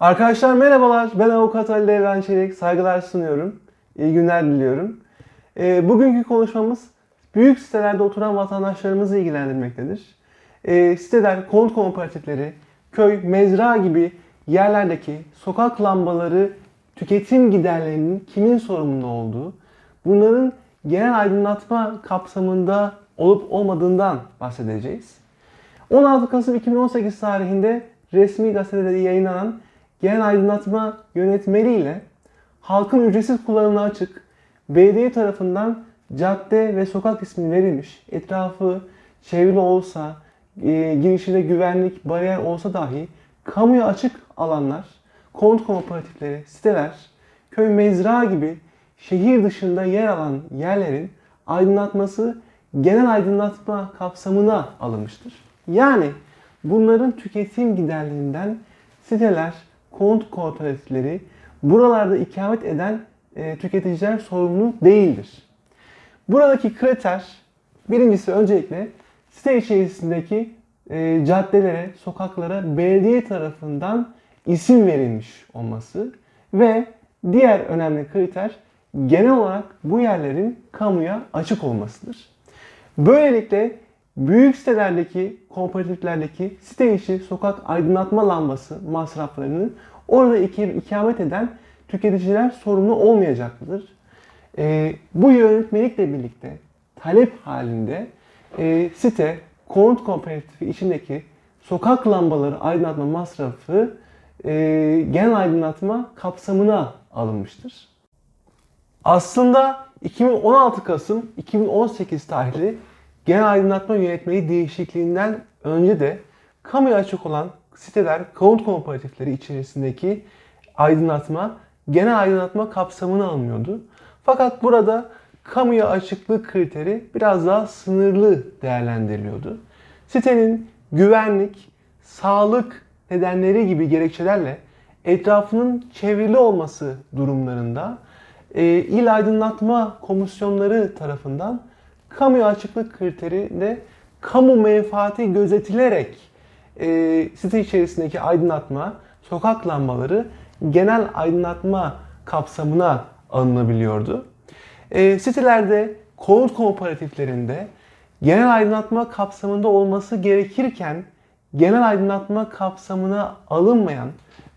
Arkadaşlar merhabalar. Ben avukat Ali Devran Çelik. Saygılar sunuyorum. İyi günler diliyorum. Ee, bugünkü konuşmamız büyük sitelerde oturan vatandaşlarımızı ilgilendirmektedir. Ee, siteler, konut kooperatifleri, köy, mezra gibi yerlerdeki sokak lambaları tüketim giderlerinin kimin sorumlu olduğu, bunların genel aydınlatma kapsamında olup olmadığından bahsedeceğiz. 16 Kasım 2018 tarihinde resmi gazetede yayınlanan genel aydınlatma yönetmeliğiyle halkın ücretsiz kullanımına açık, belediye tarafından cadde ve sokak ismi verilmiş, etrafı çevrili olsa, e, girişinde güvenlik, bariyer olsa dahi kamuya açık alanlar, konut kooperatifleri, siteler, köy mezra gibi şehir dışında yer alan yerlerin aydınlatması genel aydınlatma kapsamına alınmıştır. Yani bunların tüketim giderlerinden siteler, konut kooperatifleri, buralarda ikamet eden e, tüketiciler sorumlu değildir. Buradaki kriter birincisi öncelikle site içerisindeki e, caddelere, sokaklara belediye tarafından isim verilmiş olması ve diğer önemli kriter genel olarak bu yerlerin kamuya açık olmasıdır. Böylelikle büyük sitelerdeki, kooperatiflerdeki site içi sokak aydınlatma lambası masraflarını orada ikamet eden tüketiciler sorumlu olmayacaktır. Ee, bu yönetmelikle birlikte talep halinde e, site, konut kooperatifi içindeki sokak lambaları aydınlatma masrafı e, genel aydınlatma kapsamına alınmıştır. Aslında 2016 Kasım 2018 tarihli Genel Aydınlatma Yönetmeliği değişikliğinden önce de kamuya açık olan siteler, konut kooperatifleri içerisindeki aydınlatma genel aydınlatma kapsamına alınıyordu. Fakat burada kamuya açıklık kriteri biraz daha sınırlı değerlendiriliyordu. Sitenin güvenlik, sağlık nedenleri gibi gerekçelerle etrafının çevrili olması durumlarında e, il aydınlatma komisyonları tarafından kamuya açıklık kriteri kamu menfaati gözetilerek e, site içerisindeki aydınlatma, sokak lambaları genel aydınlatma kapsamına alınabiliyordu. E, sitelerde, konut kooperatiflerinde genel aydınlatma kapsamında olması gerekirken genel aydınlatma kapsamına alınmayan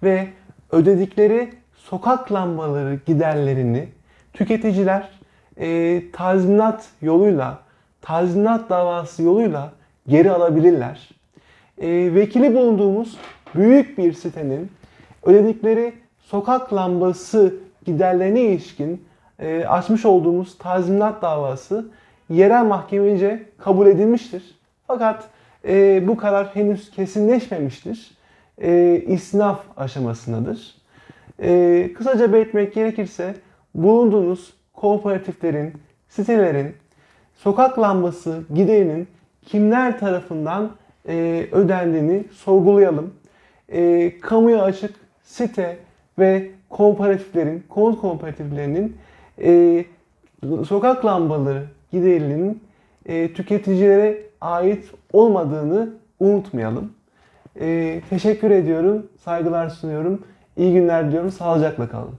ve ödedikleri sokak lambaları giderlerini tüketiciler e, tazminat yoluyla, tazminat davası yoluyla geri alabilirler. E, vekili bulunduğumuz büyük bir sitenin ödedikleri sokak lambası giderlerine ilişkin e, açmış olduğumuz tazminat davası yerel mahkemece kabul edilmiştir. Fakat e, bu karar henüz kesinleşmemiştir. E, isnaf aşamasındadır. E, kısaca belirtmek gerekirse bulunduğunuz kooperatiflerin, sitelerin sokak lambası giderinin kimler tarafından e, ödendiğini sorgulayalım. E, kamuya açık site ve kooperatiflerin, konut kooperatiflerinin e, sokak lambaları giderinin e, tüketicilere ait olmadığını unutmayalım. E, teşekkür ediyorum, saygılar sunuyorum. İyi günler diliyorum, sağlıcakla kalın.